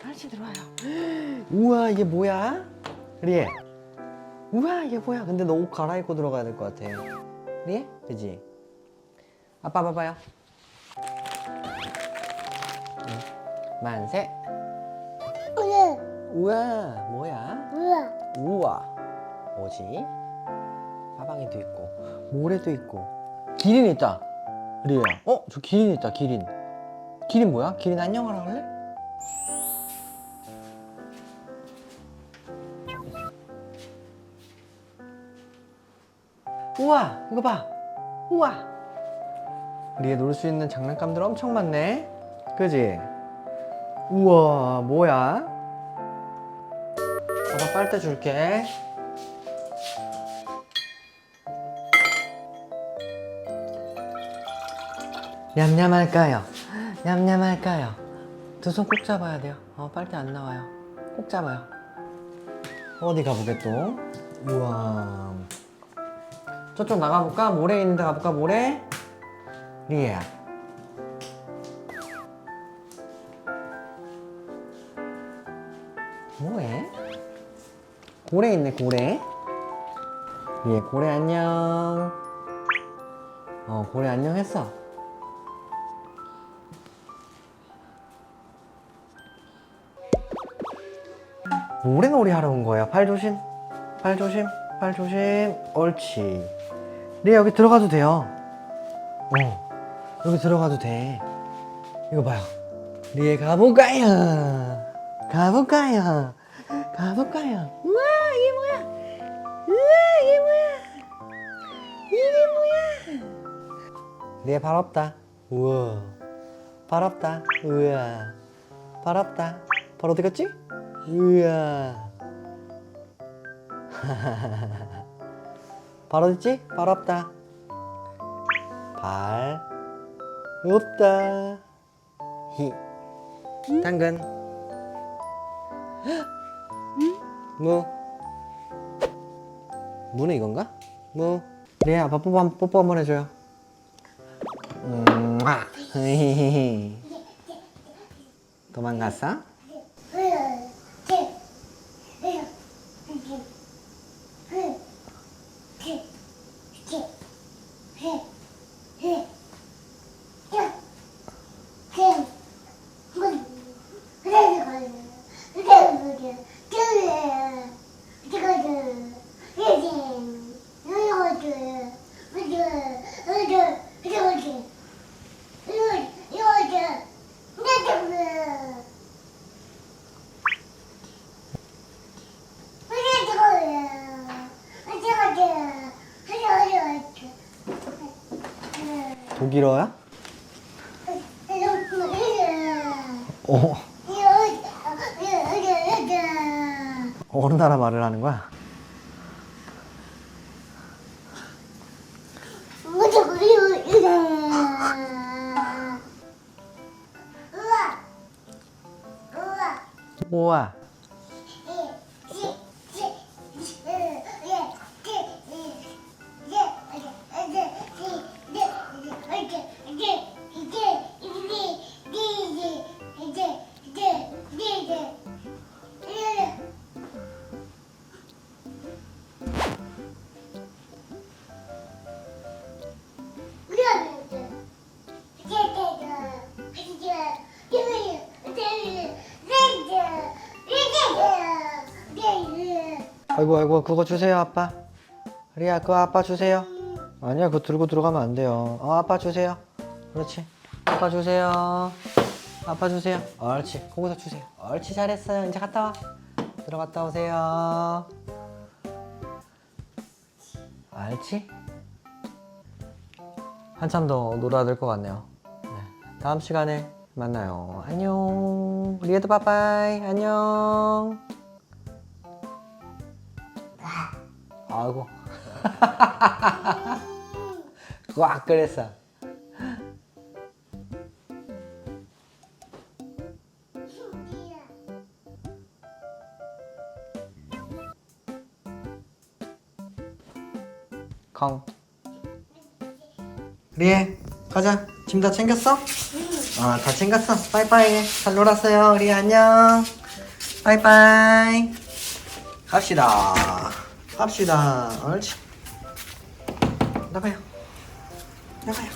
다시 들어와요. 우와 이게 뭐야? 리에. 우와 이게 뭐야? 근데 너 옷 갈아입고 들어가야 될 것 같아. 리에? 그지? 아빠 봐봐요. 네. 만세. 우와. 우와 뭐야? 우와. 우와. 뭐지? 사방에도 있고 모래도 있고 기린 있다. 리에야 어? 저 기린 있다 기린 기린 뭐야? 기린 안녕하라 할래? 우와 이거 봐 우와 리에 놀수 있는 장난감들 엄청 많네 그지? 우와 뭐야? 아빠 빨대 줄게 냠냠할까요? 냠냠할까요? 두 손 꼭 잡아야 돼요. 어, 빨대 안 나와요. 꼭 잡아요. 어디 가보게 또? 우와. 저쪽 나가볼까? 모래 있는 데 가볼까? 모래? 리에야. 뭐해? 고래 있네, 고래. 리에, 고래 안녕. 어, 고래 안녕 했어. 모래놀이 하러 온 거야. 팔 조심. 팔 조심. 팔 조심. 옳지. 네, 여기 들어가도 돼요. 어. 여기 들어가도 돼. 이거 봐요. 네, 가볼까요? 가볼까요? 가볼까요? 우와, 이게 뭐야? 우와, 이게 뭐야? 이게 뭐야? 네, 발 없다. 우와. 발 없다. 우와. 발 없다. 발 어디 갔지? 우와. 발 어딨지? 발 없다. 발 없다. 히. 당근. 무. 무는 이건가? 무. 네, 아빠 뽀뽀, 한- 뽀뽀 한번 해줘요. 음, 아. 히히히. 도망갔어? 독일어야? 어, 어느 나라 말을 하는 거야? 우와. 아이고 아이고 그거 주세요 아빠. 리아 그거 아빠 주세요. 아니야 그거 들고 들어가면 안 돼요. 어 아빠 주세요. 그렇지. 아빠 주세요. 아빠 주세요. 옳지. 거기서 주세요. 옳지 잘했어요. 이제 갔다 와. 들어갔다 오세요. 옳지. 한참 더 놀아야 될 것 같네요. 네. 다음 시간에 만나요. 안녕. 리에도 빠빠이. 안녕. 아이고. 꽉 그랬어. 콩. 리에, 가자. 짐 다 챙겼어? 아, 다 챙겼어. 빠이빠이. 잘 놀았어요. 리에 안녕. 바이바이. 갑시다. 갑시다. 옳지. 나가요. 나가요.